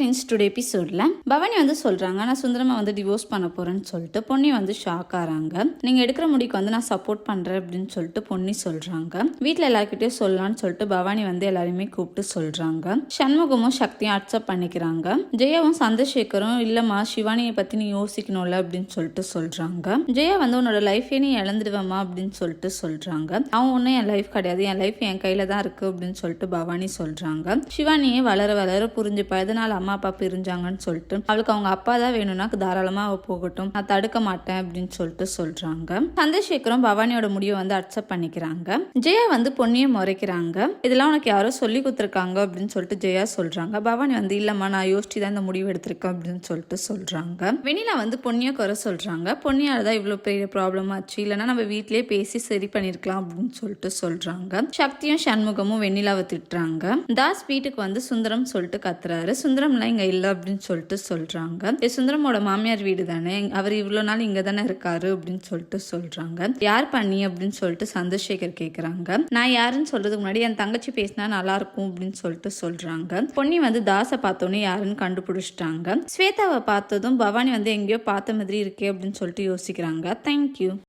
Friends today எபிசோடில் பவானி வந்து சொல்கிறாங்க நான் சுந்தரமா வந்து டிவோர்ஸ் பண்ண போகிறேன்னு சொல்லிட்டு பொன்னி வந்து ஷாக் ஆகிறாங்க நீங்கள் எடுக்கிற முடிக்கு வந்து நான் சப்போர்ட் பண்ணுறேன் அப்படின்னு சொல்லிட்டு பொன்னி சொல்கிறாங்க வீட்டில் எல்லாருக்கிட்டே சொல்லலாம்னு சொல்லிட்டு பவானி வந்து எல்லாரையுமே கூப்பிட்டு சொல்கிறாங்க சண்முகமும் சக்தியும் அக்செப்ட் பண்ணிக்கிறாங்க. ஜெயாவும் சந்திரசேகரும் இல்லைம்மா சிவானியை பற்றி நீ யோசிக்கணும்ல அப்படின்னு சொல்லிட்டு சொல்கிறாங்க ஜெயா வந்து உன்னோட லைஃபே நீ இழந்துடுவேம்மா அப்படின்னு சொல்லிட்டு சொல்கிறாங்க அவன் ஒன்றும் என் லைஃப் கிடையாது என் லைஃப் என் கையில் தான் இருக்குது அப்படின்னு சொல்லிட்டு பவானி சொல்கிறாங்க சிவானியை வளர வளர புரிஞ்சுப்பா எதனால அம்மா அம்மா அப்பா பிரிஞ்சாங்கன்னு சொல்லிட்டு அவளுக்கு அவங்க அப்பா தான் வேணும்னா தாராளமாக அவ போகட்டும். நான் தடுக்க மாட்டேன் அப்படின்னு சொல்லிட்டு சொல்கிறாங்க சந்திரசேகரும் பவானியோட முடிவை வந்து அக்செப்ட் பண்ணிக்கிறாங்க. ஜெயா வந்து பொன்னியை முறைக்கிறாங்க. இதெல்லாம் உனக்கு யாரோ சொல்லி கொடுத்துருக்காங்க அப்படின்னு சொல்லிட்டு ஜெயா சொல்கிறாங்க பவானி வந்து இல்லைம்மா நான் யோசிச்சு தான் இந்த முடிவு எடுத்திருக்கேன் அப்படின்னு சொல்லிட்டு சொல்கிறாங்க வெண்ணிலா வந்து பொன்னியை குறை சொல்கிறாங்க பொன்னியால் தான் இவ்வளோ பெரிய ப்ராப்ளம் ஆச்சு. இல்லைன்னா நம்ம வீட்டிலேயே பேசி சரி பண்ணியிருக்கலாம் அப்படின்னு சொல்லிட்டு சொல்கிறாங்க சக்தியும் சண்முகமும் வெண்ணிலாவை திட்டுறாங்க. தாஸ் வீட்டுக்கு வந்து சுந்தரம் சொல்லிட்டு கத்துறாரு. சுந்தரம்லாம் இங்கே இல்லை அப்படின்னு சொல்லிட்டு சொல்கிறாங்க ஏ சுந்தரமோட மாமியார் வீடு தானே? அவர் இவ்வளோ நாள் இங்கே தானே இருக்காரு அப்படின்னு சொல்லிட்டு சொல்கிறாங்க யார் பண்ணி அப்படின்னு சொல்லிட்டு சந்திரசேகர் கேட்குறாங்க நான் யாருன்னு சொல்றதுக்கு முன்னாடி என் தங்கச்சி பேசினா நல்லா இருக்கும் அப்படின்னு சொல்லிட்டு சொல்கிறாங்க பொன்னி வந்து தாசை பார்த்தோன்னே யாருன்னு கண்டுபிடிச்சிட்டாங்க. ஸ்வேதாவை பார்த்ததும் பவானி வந்து எங்கேயோ பார்த்த மாதிரி இருக்கே அப்படின்னு சொல்லிட்டு யோசிக்கிறாங்க. தேங்க்யூ